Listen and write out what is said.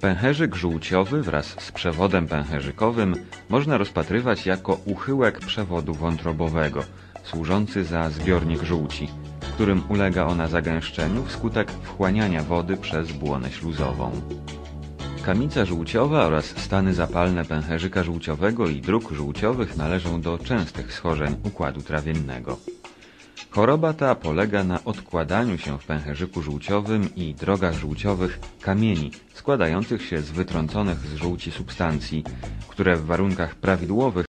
Pęcherzyk żółciowy wraz z przewodem pęcherzykowym można rozpatrywać jako uchyłek przewodu wątrobowego, służący za zbiornik żółci, którym ulega ona zagęszczeniu wskutek wchłaniania wody przez błonę śluzową. Kamica żółciowa oraz stany zapalne pęcherzyka żółciowego i dróg żółciowych należą do częstych schorzeń układu trawiennego. Choroba ta polega na odkładaniu się w pęcherzyku żółciowym i drogach żółciowych kamieni składających się z wytrąconych z żółci substancji, które w warunkach prawidłowych